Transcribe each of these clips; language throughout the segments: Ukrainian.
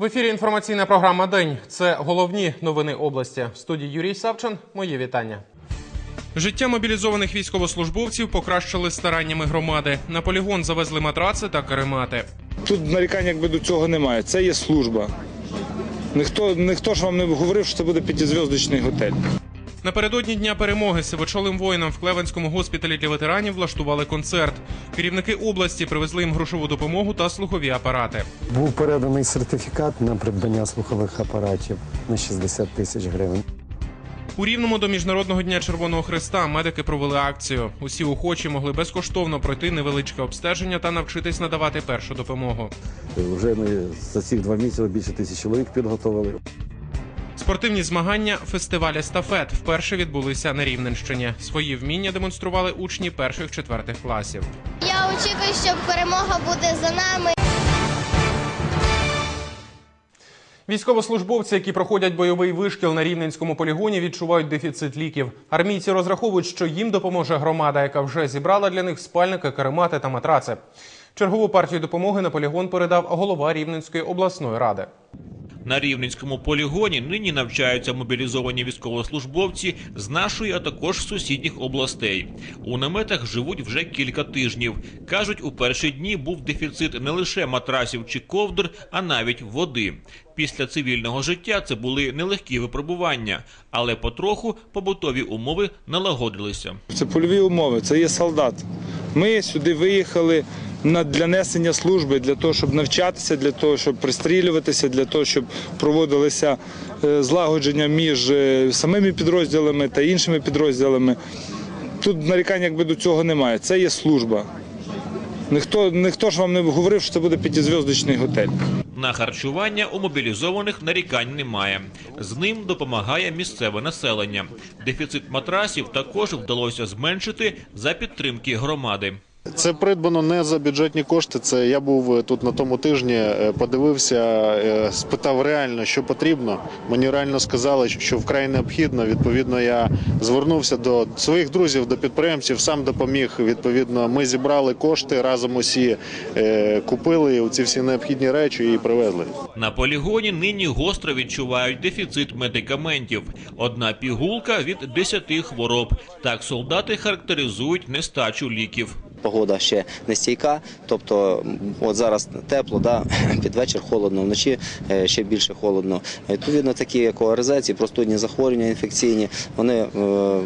В ефірі інформаційна програма День. Це головні новини області. В студії Юрій Савчин. Моє вітання. Життя мобілізованих військовослужбовців покращили стараннями громади. На полігон завезли матраци та каремати. Тут нарікань якби до цього немає. Це є служба. Ніхто, ніхто ж вам не говорив, що це буде п'ятизв'язочний готель. Напередодні дня перемоги сивочолим воїнам в Клевенському госпіталі для ветеранів влаштували концерт. Керівники області привезли їм грошову допомогу та слухові апарати. Був переданий сертифікат на придбання слухових апаратів на 60 тисяч гривень. У рівному до міжнародного дня Червоного Христа медики провели акцію. Усі охочі могли безкоштовно пройти невеличке обстеження та навчитись надавати першу допомогу. Вже ми за ці два місяці більше тисячі чоловік підготовили. Спортивні змагання фестиваль естафет вперше відбулися на Рівненщині. Свої вміння демонстрували учні перших четвертих класів. Я очікую, що перемога буде за нами. Військовослужбовці, які проходять бойовий вишкіл на рівненському полігоні, відчувають дефіцит ліків. Армійці розраховують, що їм допоможе громада, яка вже зібрала для них спальники, каремати та матраци. Чергову партію допомоги на полігон передав голова Рівненської обласної ради. На Рівненському полігоні нині навчаються мобілізовані військовослужбовці з нашої, а також сусідніх областей. У наметах живуть вже кілька тижнів. кажуть, у перші дні був дефіцит не лише матрасів чи ковдр, а навіть води. Після цивільного життя це були нелегкі випробування, але потроху побутові умови налагодилися. Це польові умови, це є солдат. Ми сюди виїхали для несення служби, для того, щоб навчатися, для того, щоб пристрілюватися, для того, щоб проводилися е, злагодження між е, самими підрозділами та іншими підрозділами. Тут нарікань якби до цього немає. Це є служба. Ніхто, ніхто ж вам не говорив, що це буде п'ятизв'язочний готель. На харчування у мобілізованих нарікань немає. З ним допомагає місцеве населення. Дефіцит матрасів також вдалося зменшити за підтримки громади. Це придбано не за бюджетні кошти. Це я був е, тут на тому тижні, е, подивився, е, спитав реально, що потрібно. Мені реально сказали, що вкрай необхідно. Відповідно, я звернувся до своїх друзів, до підприємців, сам допоміг. Відповідно, ми зібрали кошти разом усі купили ці всі необхідні речі і привезли. На полігоні нині гостро відчувають дефіцит медикаментів. Одна пігулка від 10 хвороб. Так солдати характеризують нестачу ліків. Погода ще не стійка, тобто от зараз тепло, да, під вечір холодно, вночі е, ще більше холодно. Відповідно, такі як ОРЗ, ці простудні захворювання інфекційні, вони е,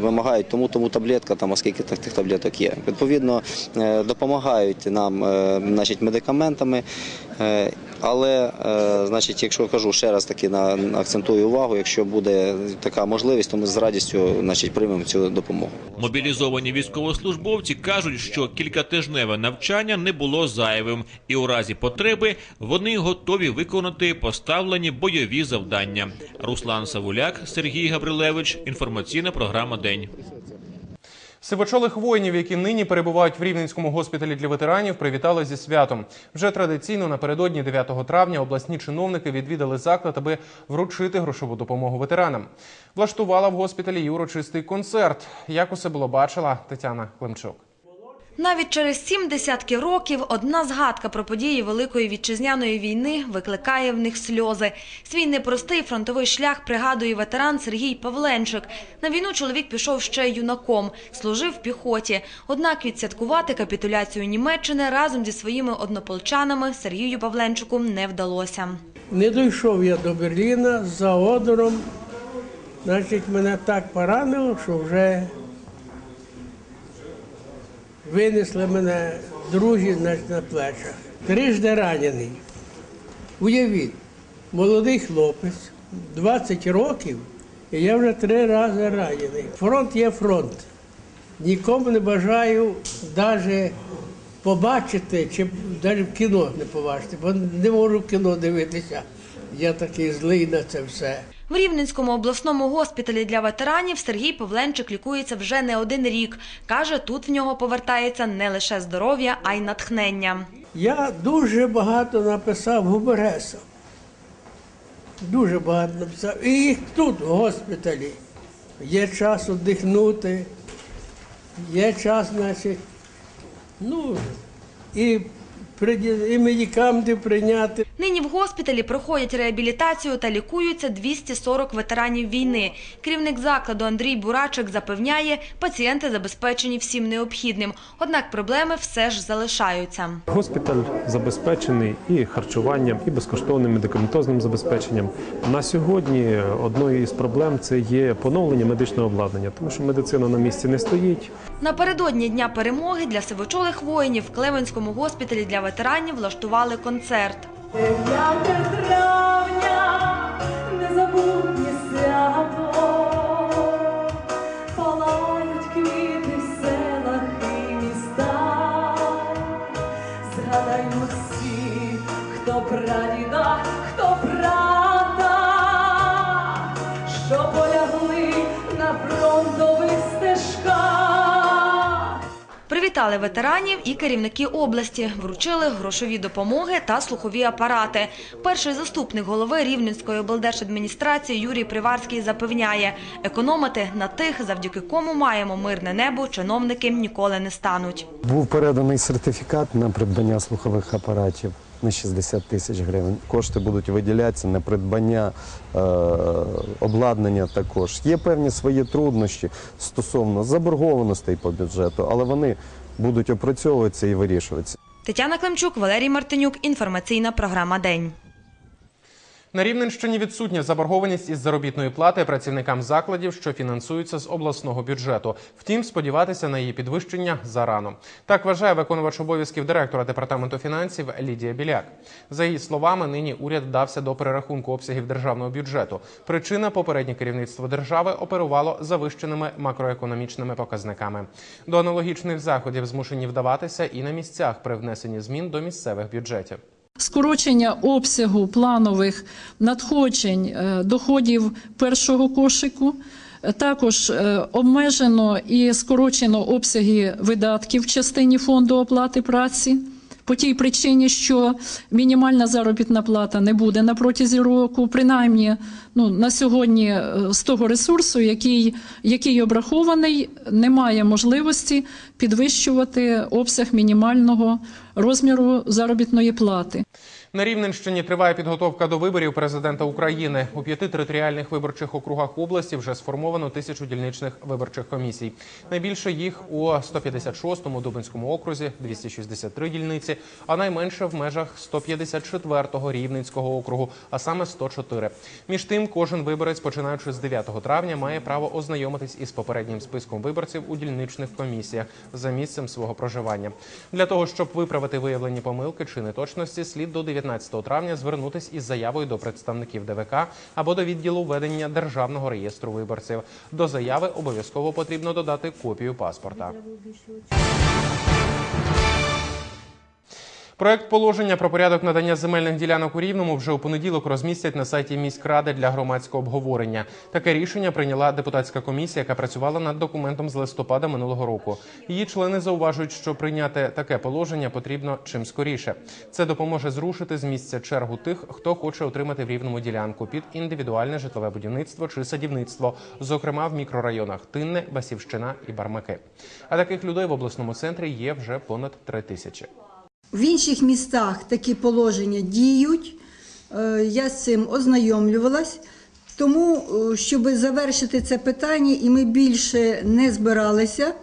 вимагають тому, тому таблетка, там оскільки тих, таблеток є. Відповідно, е, допомагають нам е, значить, медикаментами. Е, але, е, значить, якщо кажу ще раз таки на акцентую увагу, якщо буде така можливість, то ми з радістю значить, приймемо цю допомогу. Мобілізовані військовослужбовці кажуть, що кількатижневе навчання не було зайвим, і у разі потреби вони готові виконати поставлені бойові завдання. Руслан Савуляк, Сергій Габрилевич. Інформаційна програма День. Сивочолих воїнів, які нині перебувають в Рівненському госпіталі для ветеранів, привітали зі святом. Вже традиційно напередодні 9 травня обласні чиновники відвідали заклад, аби вручити грошову допомогу ветеранам. Влаштувала в госпіталі і урочистий концерт. Як усе було бачила Тетяна Климчук. Навіть через сім десятки років одна згадка про події Великої вітчизняної війни викликає в них сльози. Свій непростий фронтовий шлях пригадує ветеран Сергій Павленчик. На війну чоловік пішов ще юнаком, служив в піхоті. Однак відсвяткувати капітуляцію Німеччини разом зі своїми однополчанами Сергію Павленчику не вдалося. Не дійшов я до Берліна за одором. Значить, мене так поранило, що вже винесли мене друзі значить, на плечах. Трижди ранений. Уявіть, молодий хлопець, 20 років, і я вже три рази ранений. Фронт є фронт. Нікому не бажаю навіть побачити, чи навіть в кіно не побачити, бо не можу в кіно дивитися. Я такий злий на це все. В Рівненському обласному госпіталі для ветеранів Сергій Павленчик лікується вже не один рік. Каже, тут в нього повертається не лише здоров'я, а й натхнення. Я дуже багато написав гуморесом. Дуже багато написав. І їх тут, в госпіталі. Є час віддихнути, є час, значить, ну, і і медикаменти прийняти. Нині в госпіталі проходять реабілітацію та лікуються 240 ветеранів війни. Керівник закладу Андрій Бурачик запевняє, пацієнти забезпечені всім необхідним. Однак проблеми все ж залишаються. Госпіталь забезпечений і харчуванням, і безкоштовним медикаментозним забезпеченням. На сьогодні одною із проблем це є поновлення медичного обладнання, тому що медицина на місці не стоїть. Напередодні Дня перемоги для сивочолих воїнів в Клевенському госпіталі для ветеранів влаштували концерт. травня, незабутнє свято, Привітали ветеранів і керівники області, вручили грошові допомоги та слухові апарати. Перший заступник голови Рівненської облдержадміністрації Юрій Приварський запевняє, економити на тих, завдяки кому маємо мирне небо, чиновники ніколи не стануть. Був переданий сертифікат на придбання слухових апаратів на 60 тисяч гривень. Кошти будуть виділятися на придбання е, обладнання також. Є певні свої труднощі стосовно заборгованостей по бюджету, але вони будуть опрацьовуватися і вирішуватися. Тетяна Климчук, Валерій Мартинюк. Інформаційна програма День. На Рівненщині відсутня заборгованість із заробітної плати працівникам закладів, що фінансуються з обласного бюджету. Втім, сподіватися на її підвищення зарано. Так вважає виконувач обов'язків директора департаменту фінансів Лідія Біляк. За її словами, нині уряд вдався до перерахунку обсягів державного бюджету. Причина попереднє керівництво держави оперувало завищеними макроекономічними показниками. До аналогічних заходів змушені вдаватися і на місцях при внесенні змін до місцевих бюджетів. Скорочення обсягу планових надходжень е, доходів першого кошику. Е, Також е, обмежено і скорочено обсяги видатків в частині фонду оплати праці. По тій причині, що мінімальна заробітна плата не буде на протязі року, принаймні ну, на сьогодні е, з того ресурсу, який, який обрахований, немає можливості підвищувати обсяг мінімального розміру заробітної плати. На Рівненщині триває підготовка до виборів президента України. У п'яти територіальних виборчих округах області вже сформовано тисячу дільничних виборчих комісій. Найбільше їх у 156-му Дубинському окрузі 263 дільниці, а найменше в межах 154-го Рівненського округу, а саме 104. Між тим, кожен виборець, починаючи з 9 травня, має право ознайомитись із попереднім списком виборців у дільничних комісіях за місцем свого проживання. Для того щоб виправити виявлені помилки чи неточності, слід до 19 травня звернутись із заявою до представників ДВК або до відділу ведення державного реєстру виборців. До заяви обов'язково потрібно додати копію паспорта. Проект положення про порядок надання земельних ділянок у Рівному вже у понеділок розмістять на сайті міськради для громадського обговорення. Таке рішення прийняла депутатська комісія, яка працювала над документом з листопада минулого року. Її члени зауважують, що прийняти таке положення потрібно чим скоріше. Це допоможе зрушити з місця чергу тих, хто хоче отримати в рівному ділянку під індивідуальне житлове будівництво чи садівництво, зокрема в мікрорайонах Тинне, Басівщина і Бармаки. А таких людей в обласному центрі є вже понад три тисячі. В інших містах такі положення діють. Е, Я з цим ознайомлювалась. Тому, е, щоб завершити це питання, і ми більше не збиралися.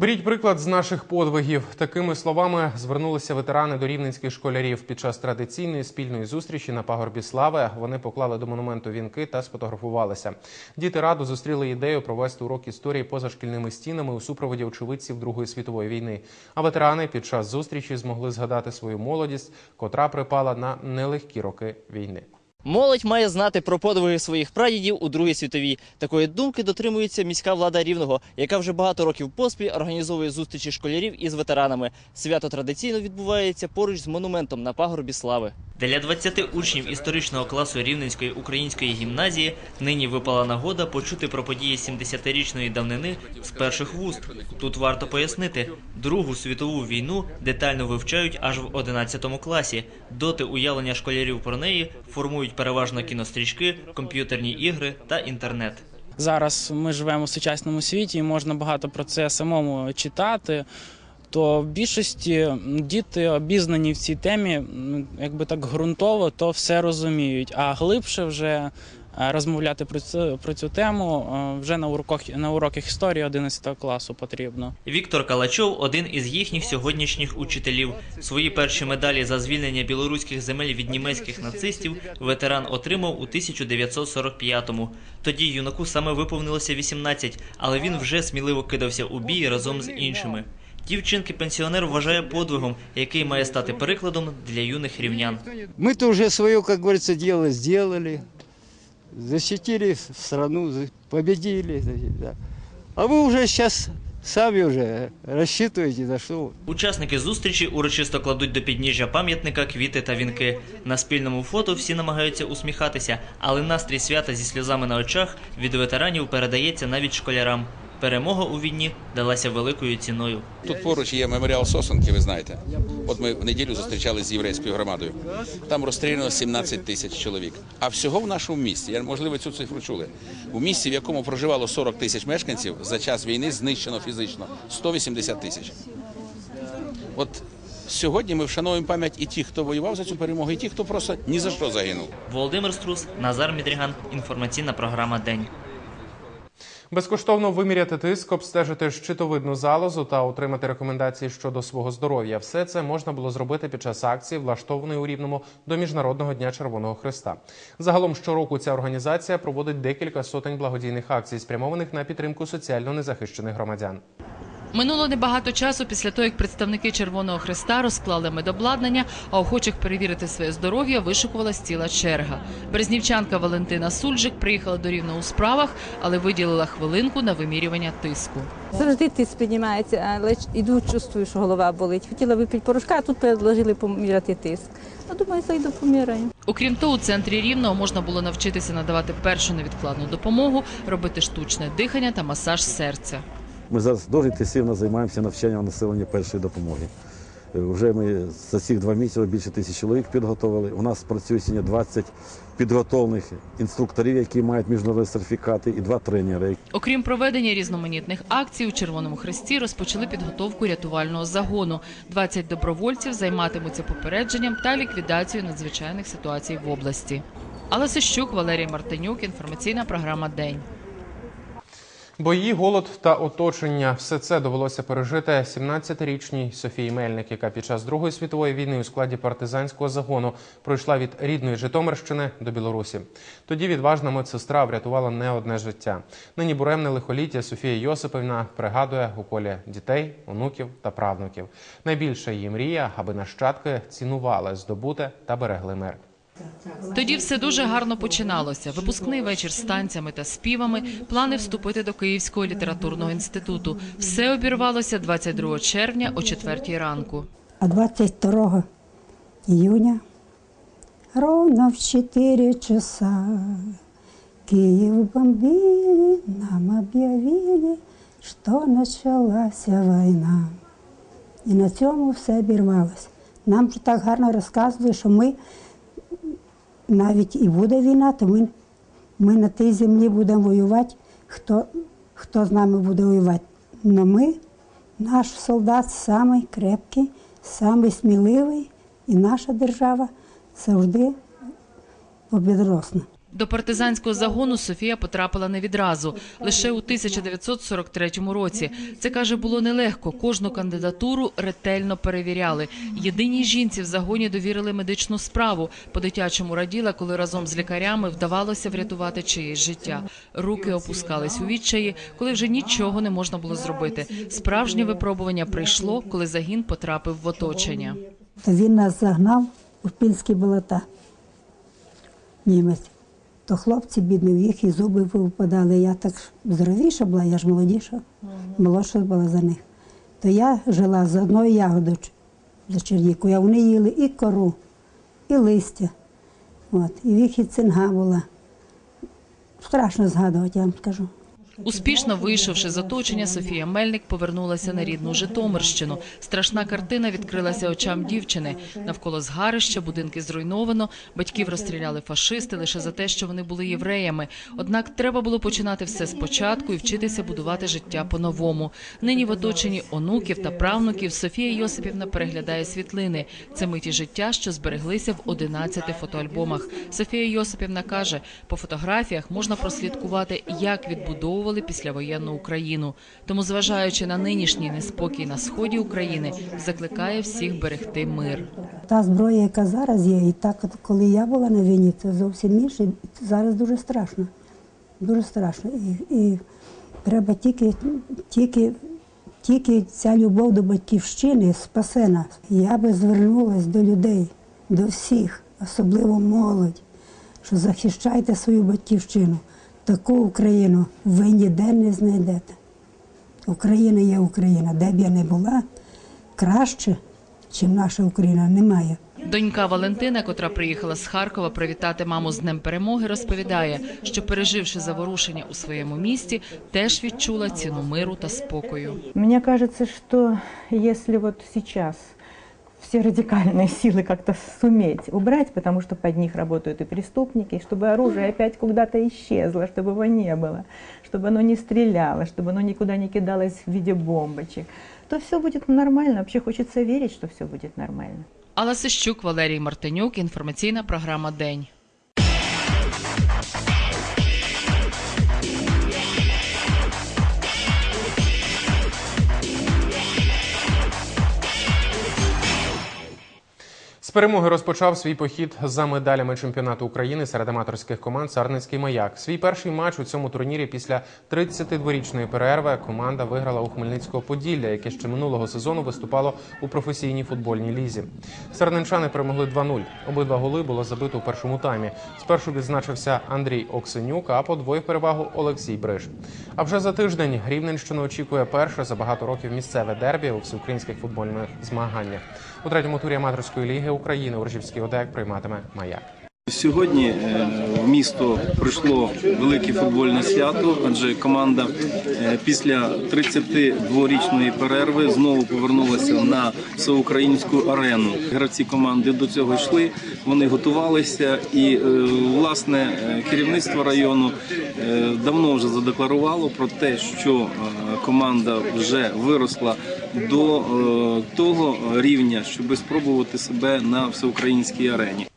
Беріть приклад з наших подвигів. Такими словами звернулися ветерани до рівненських школярів під час традиційної спільної зустрічі на пагорбі слави. Вони поклали до монументу вінки та сфотографувалися. Діти раду зустріли ідею провести урок історії поза шкільними стінами у супроводі очевидців Другої світової війни. А ветерани під час зустрічі змогли згадати свою молодість, котра припала на нелегкі роки війни. Молодь має знати про подвиги своїх прадідів у Другій світовій. Такої думки дотримується міська влада Рівного, яка вже багато років поспіль організовує зустрічі школярів із ветеранами. Свято традиційно відбувається поруч з монументом на пагорбі слави. Для 20 учнів історичного класу Рівненської української гімназії нині випала нагода почути про події 70-річної давнини з перших вуст. Тут варто пояснити, Другу світову війну детально вивчають аж в 11 класі. Доти уявлення школярів про неї формують переважно кінострічки, комп'ютерні ігри та інтернет. Зараз ми живемо в сучасному світі і можна багато про це самому читати. То в більшості діти обізнані в цій темі, якби так ґрунтово, то все розуміють. А глибше вже е, розмовляти про цю, про цю тему е, вже на уроках, на уроках історії 11 класу потрібно. Віктор Калачов один із їхніх сьогоднішніх учителів. Свої перші медалі за звільнення білоруських земель від німецьких нацистів ветеран отримав у 1945-му. Тоді юнаку саме виповнилося 18, але він вже сміливо кидався у бій разом з іншими. Дівчинки-пенсіонер вважає подвигом, який має стати прикладом для юних рівнян. Мы-то уже свое, как говорится, дело сделали. Защитили страну, за- победили. да. А вы уже сейчас сами уже рассчитываете, за что. Учасники зустрічі урочисто кладуть до підніжжя пам'ятника квіти та вінки. На спільному фото всі намагаються усміхатися, але настрій свята зі сльозами на очах від ветеранів передається навіть школярам. Перемога у війні далася великою ціною. Тут поруч є меморіал Сосонки, ви знаєте. От ми в неділю зустрічалися з єврейською громадою. Там розстріляно 17 тисяч чоловік. А всього в нашому місті, я можливо цю цифру чули. У місті, в якому проживало 40 тисяч мешканців, за час війни знищено фізично 180 тисяч. От сьогодні ми вшановуємо пам'ять і тих, хто воював за цю перемогу, і тих, хто просто ні за що загинув. Володимир Струс, Назар Мідріган. Інформаційна програма День. Безкоштовно виміряти тиск, обстежити щитовидну залозу та отримати рекомендації щодо свого здоров'я. Все це можна було зробити під час акції, влаштованої у Рівному до Міжнародного дня Червоного Христа. Загалом щороку ця організація проводить декілька сотень благодійних акцій, спрямованих на підтримку соціально незахищених громадян. Минуло небагато часу після того, як представники Червоного Христа розклали медобладнання, а охочих перевірити своє здоров'я вишикувалась ціла черга. Березнівчанка Валентина Сульжик приїхала до Рівного у справах, але виділила хвилинку на вимірювання тиску. Завжди тиск піднімається, але іду, чувствую, що голова болить. Хотіла випити порошка, а тут предложили поміряти тиск. А думаю, зайду поміряю. Окрім того, у центрі Рівного можна було навчитися надавати першу невідкладну допомогу, робити штучне дихання та масаж серця. Ми зараз дуже інтенсивно займаємося навчанням населення першої допомоги. Е, Вже ми за ці два місяці більше тисяч чоловік підготовили. У нас працює сьогодні 20 підготовлених інструкторів, які мають міжнародні сертифікати, і два тренери. Окрім проведення різноманітних акцій, у Червоному Хресті розпочали підготовку рятувального загону. 20 добровольців займатимуться попередженням та ліквідацією надзвичайних ситуацій в області. Алла Сищук, Валерій Мартинюк. Інформаційна програма День. Бої, голод та оточення все це довелося пережити 17-річній Софії Мельник, яка під час Другої світової війни у складі партизанського загону пройшла від рідної Житомирщини до Білорусі. Тоді відважна медсестра врятувала не одне життя. Нині буремне лихоліття Софія Йосипівна пригадує у колі дітей, онуків та правнуків. Найбільша її мрія, аби нащадки цінували здобуте та берегли мир. Тоді все дуже гарно починалося. Випускний вечір з танцями та співами, плани вступити до Київського літературного інституту. Все обірвалося 22 червня о 4 ранку. А 22 июня ровно в 4 часа Киев бомбили, нам объявили, что началась война. І на цьому все обірвалося. Нам так гарно розказували, що ми навіть і буде війна, то ми, ми на тій землі будемо воювати, хто, хто з нами буде воювати. Но ми, наш солдат самий крепкий, самий сміливий, і наша держава завжди побідросна. До партизанського загону Софія потрапила не відразу, лише у 1943 році. Це каже, було нелегко. Кожну кандидатуру ретельно перевіряли. Єдиній жінці в загоні довірили медичну справу. По дитячому раділа, коли разом з лікарями вдавалося врятувати чиєсь життя. Руки опускались у відчаї, коли вже нічого не можна було зробити. Справжнє випробування прийшло, коли загін потрапив в оточення. Він нас загнав у пінські болота. Німець. То хлопці бідні, в їх і зуби випадали. Я так здоровіша була, я ж молодіша, молодша була за них. То я жила з одною ягодою за черніку. А вони їли і кору, і листя. От, і в їх і цинга була. Страшно згадувати, я вам скажу. Успішно вийшовши з оточення, Софія Мельник повернулася на рідну Житомирщину. Страшна картина відкрилася очам дівчини. Навколо згарища будинки зруйновано. Батьків розстріляли фашисти лише за те, що вони були євреями. Однак треба було починати все спочатку і вчитися будувати життя по-новому. Нині в оточенні онуків та правнуків Софія Йосипівна переглядає світлини. Це миті життя, що збереглися в 11 фотоальбомах. Софія Йосипівна каже, по фотографіях можна прослідкувати, як відбудовували післявоєнну Україну. Тому, зважаючи на нинішній неспокій на сході України, закликає всіх берегти мир. Та зброя, яка зараз є, і так, коли я була на війні, це зовсім інше. Зараз дуже страшно. Дуже страшно. І, і треба тільки, тільки, тільки ця любов до батьківщини спасе нас. Я би звернулася до людей, до всіх, особливо молодь, що захищайте свою батьківщину. Таку Україну ви ніде не знайдете. Україна є Україна. Де б я не була, краще, чим наша Україна, немає. Донька Валентина, котра приїхала з Харкова привітати маму з Днем Перемоги, розповідає, що переживши заворушення у своєму місті, теж відчула ціну миру та спокою. Мне кажется, что если вот сейчас все радикальные силы как-то суметь убрать, потому что под них работают и преступники, и чтобы оружие опять куда-то исчезло, чтобы его не было, чтобы оно не стреляло, чтобы оно никуда не кидалось в виде бомбочек, то все будет нормально. Вообще хочется верить, что все будет нормально. Алла Сищук, Валерій Мартинюк, інформаційна програма День. З перемоги розпочав свій похід за медалями чемпіонату України серед аматорських команд Сарницький маяк. Свій перший матч у цьому турнірі після 32-річної перерви команда виграла у Хмельницького Поділля, яке ще минулого сезону виступало у професійній футбольній лізі. Сарненчани перемогли 2-0. Обидва голи було забито у першому таймі. Спершу відзначився Андрій Оксенюк, а подвоїв перевагу Олексій Бриш. А вже за тиждень Рівненщину очікує перше за багато років місцеве дербі у всеукраїнських футбольних змаганнях. У третьому турі аматорської ліги України Оржівський ОДЕК прийматиме маяк. Сьогодні е, в місто прийшло велике футбольне свято, адже команда е, після 32-річної перерви знову повернулася на всеукраїнську арену. Гравці команди до цього йшли, вони готувалися, і е, власне керівництво району давно вже задекларувало про те, що команда вже виросла до того рівня, щоб спробувати себе на всеукраїнській арені.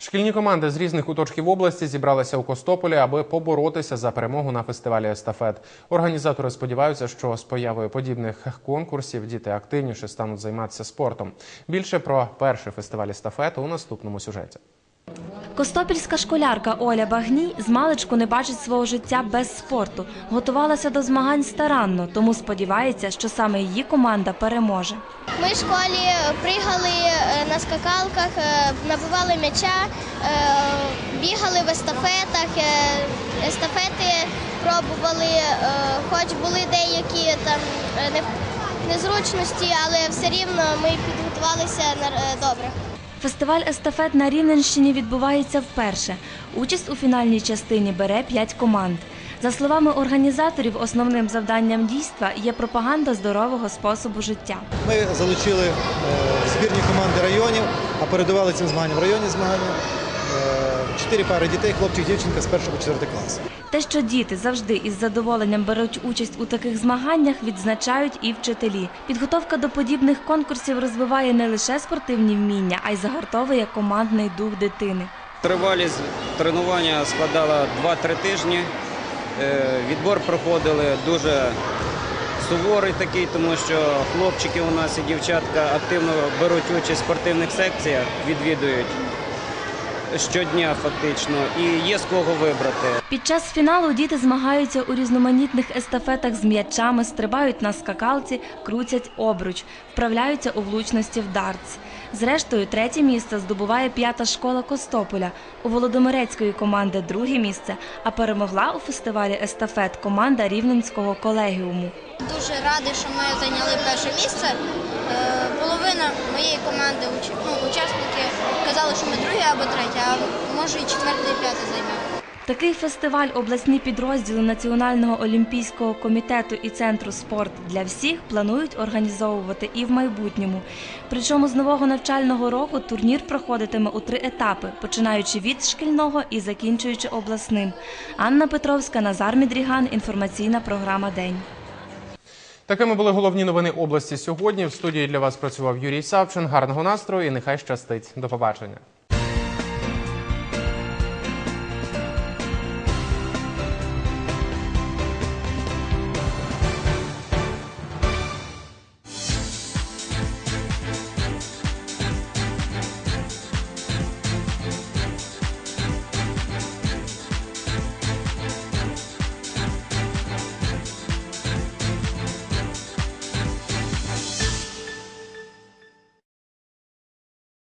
Шкільні команди з різних куточків області зібралися у Костополі, аби поборотися за перемогу на фестивалі естафет. Організатори сподіваються, що з появою подібних конкурсів діти активніше стануть займатися спортом. Більше про перший фестиваль естафет у наступному сюжеті. Костопільська школярка Оля Багній з маличку не бачить свого життя без спорту. Готувалася до змагань старанно, тому сподівається, що саме її команда переможе. Ми в школі пригали е, на скакалках, е, набивали м'яча, е, бігали в естафетах, е, естафети пробували, е, хоч були деякі там е, незручності, але все рівно ми підготувалися е, добре. Фестиваль естафет на Рівненщині відбувається вперше. Участь у фінальній частині бере п'ять команд. За словами організаторів, основним завданням дійства є пропаганда здорового способу життя. Ми залучили е, збірні команди районів, а передавали цим змаганням районні змагання. Чотири пари дітей, хлопчик, дівчинка з першого по четвертий клас. Те, що діти завжди із задоволенням беруть участь у таких змаганнях, відзначають і вчителі. Підготовка до подібних конкурсів розвиває не лише спортивні вміння, а й загортовує командний дух дитини. Тривалість тренування складала 2-3 тижні. Е, Відбор проходили дуже суворий такий, тому що хлопчики у нас і дівчатка активно беруть участь в спортивних секціях, відвідують щодня фактично, і є з кого вибрати. Під час фіналу діти змагаються у різноманітних естафетах з м'ячами, стрибають на скакалці, крутять обруч, вправляються у влучності в дартс. Зрештою, третє місце здобуває п'ята школа Костополя. У Володимирецької команди друге місце, а перемогла у фестивалі естафет команда Рівненського колегіуму. Дуже радий, що ми зайняли перше місце. Е, Половина моєї команди ну, учасники казали, що ми друге або третє, а може і четверте, і п'яте займемо. Такий фестиваль обласні підрозділи Національного олімпійського комітету і центру спорт для всіх планують організовувати і в майбутньому. Причому з нового навчального року турнір проходитиме у три етапи, починаючи від шкільного і закінчуючи обласним. Анна Петровська, Назар Мідріган. Інформаційна програма День. Такими були головні новини області сьогодні. В студії для вас працював Юрій Савчин. Гарного настрою і нехай щастить. До побачення.